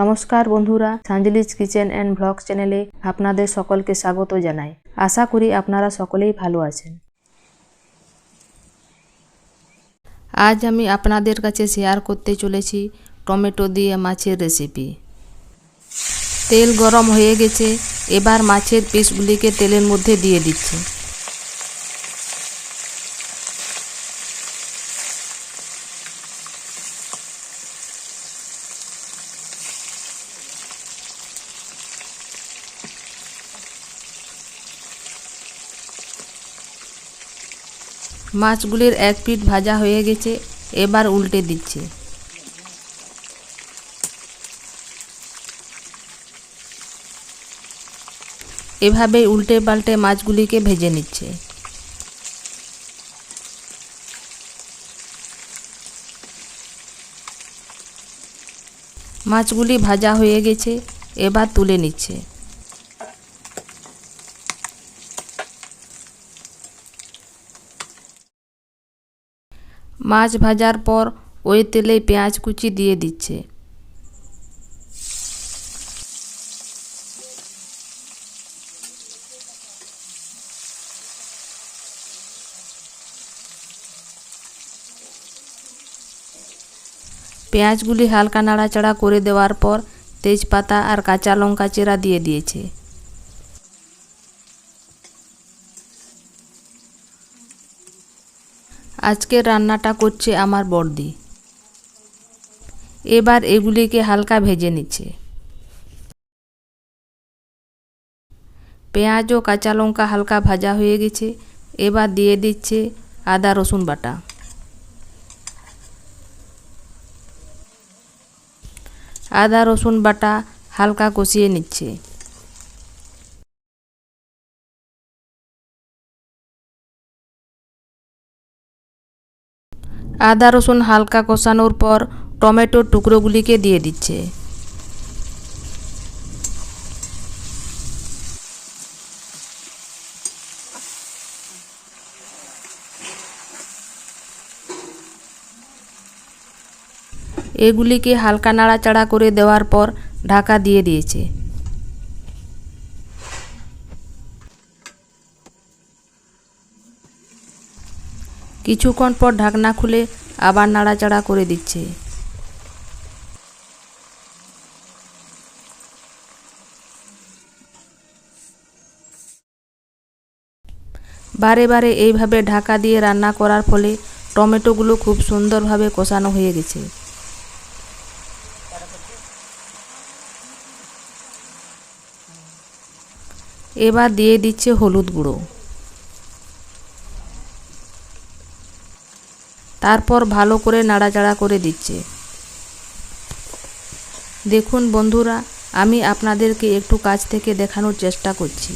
নমস্কার বন্ধুরা সাঞ্জলিজ kitchen and blog চ্যানেলে আপনাদের সকলকে স্বাগত জানাই। আশা করি আপনারা সকলেই ভালো আছেন। আজ আমি আপনাদের কাছে শেয়ার করতে চলেছি টমেটো দিয়ে মাছের রেসিপি তেল গরম হয়ে গেছে, এবার মাছের পিসগুলিকে তেলের মধ্যে দিয়ে দিচ্ছি। মাছগুলির এক পিঠ ভাজা হয়ে গেছে, এবার উল্টে দিচ্ছে। এভাবে উল্টে পাল্টে মাছগুলিকে ভেজে নিচ্ছে। মাছগুলি ভাজা হয়ে গেছে, এবার তুলে নিচ্ছে। মাছ ভাজার পর ওই তেলে পেঁয়াজ কুচি দিয়ে দিচ্ছে। পেঁয়াজগুলি হালকা নাড়াচাড়া করে দেওয়ার পর তেজপাতা আর কাঁচা লঙ্কা চেরা দিয়ে দিয়েছে। আজকের রান্নাটা করছে আমার বর্দি এবার এগুলিকে হালকা ভেজে নিচ্ছে। পেঁয়াজ ও কাঁচা লঙ্কা হালকা ভাজা হয়ে গেছে। এবার দিয়ে দিচ্ছে আদা রসুন বাটা। আদা রসুন বাটা হালকা কষিয়ে নিচ্ছে। আদা রসুন হালকা কষানোর পর টমেটোর টুকরোগুলিকে দিয়ে দিচ্ছে। এগুলিকে হালকা নাড়াচাড়া করে দেওয়ার পর ঢাকা দিয়ে দিয়েছে। কিছুক্ষণ পর ঢাকনা খুলে আবার নাড়াচাড়া করে দিচ্ছে। বারে বারে এইভাবে ঢাকা দিয়ে রান্না করার ফলে টমেটোগুলো খুব সুন্দরভাবে কষানো হয়ে গেছে। এবার দিয়ে দিচ্ছে হলুদ গুঁড়ো। তারপর ভালো করে নাড়াচাড়া করে দিচ্ছে। দেখুন বন্ধুরা, আমি আপনাদেরকে একটু কাছ থেকে দেখানোর চেষ্টা করছি।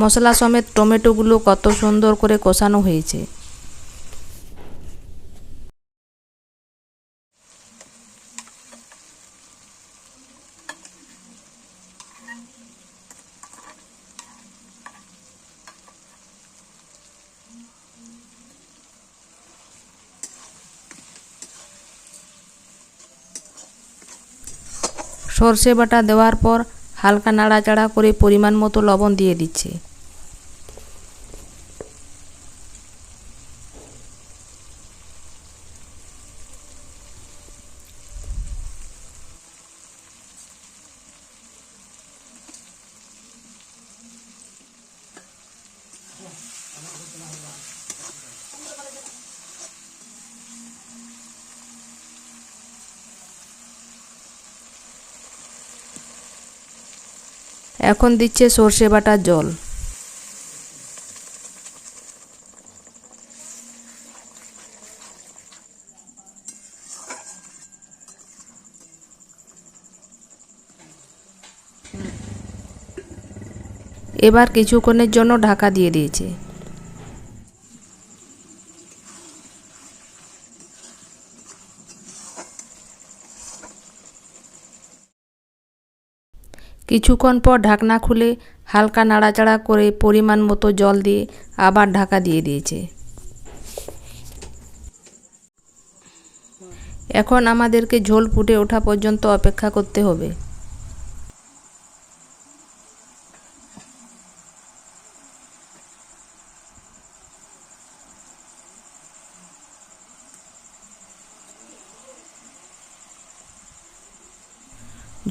মশলা সমেত টমেটোগুলো কত সুন্দর করে কষানো হয়েছে। সর্ষে বাটা দেওয়ার পর হালকা নাড়াচাড়া করে পরিমাণ মতো লবণ দিয়ে দিচ্ছে। এখন দিচ্ছে সর্ষে বাটার জল। এবার কিছুক্ষণের জন্য ঢাকা দিয়ে দিয়েছে। কিছুক্ষণ পর ঢাকনা খুলে হালকা নাড়াচাড়া করে পরিমাণ মতো জল দিয়ে আবার ঢাকা দিয়ে দিয়েছে। এখন আমাদেরকে ঝোল ফুটে ওঠা পর্যন্ত অপেক্ষা করতে হবে।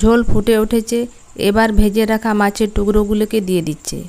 ঝোল ফুটে উঠেছে। এবার ভেজে রাখা মাছের টুকরোগুলোকে দিয়ে দিচ্ছে।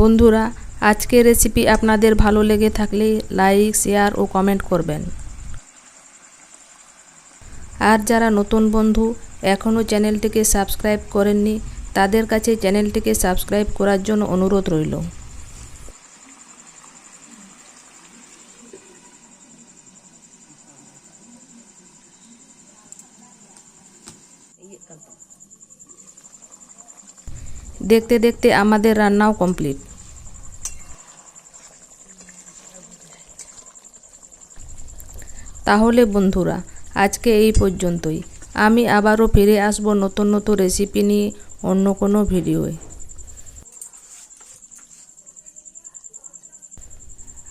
বন্ধুরা আজকের রেসিপি আপনাদের ভালো লেগে থাকলে লাইক শেয়ার ও কমেন্ট করবেন। আর যারা নতুন বন্ধু এখনও চ্যানেলটিকে সাবস্ক্রাইব করেননি, তাদের কাছে চ্যানেলটিকে সাবস্ক্রাইব করার জন্য অনুরোধ রইল। দেখতে দেখতে আমাদের রান্নাও কমপ্লিট তাহলে বন্ধুরা, আজকে এই পর্যন্তই। আমি আবারও ফিরে আসব নতুন নতুন রেসিপি নিয়ে অন্য কোনো ভিডিওয়ে।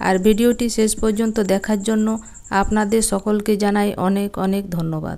আর ভিডিওটি শেষ পর্যন্ত দেখার জন্য আপনাদের সকলকে জানাই অনেক অনেক ধন্যবাদ।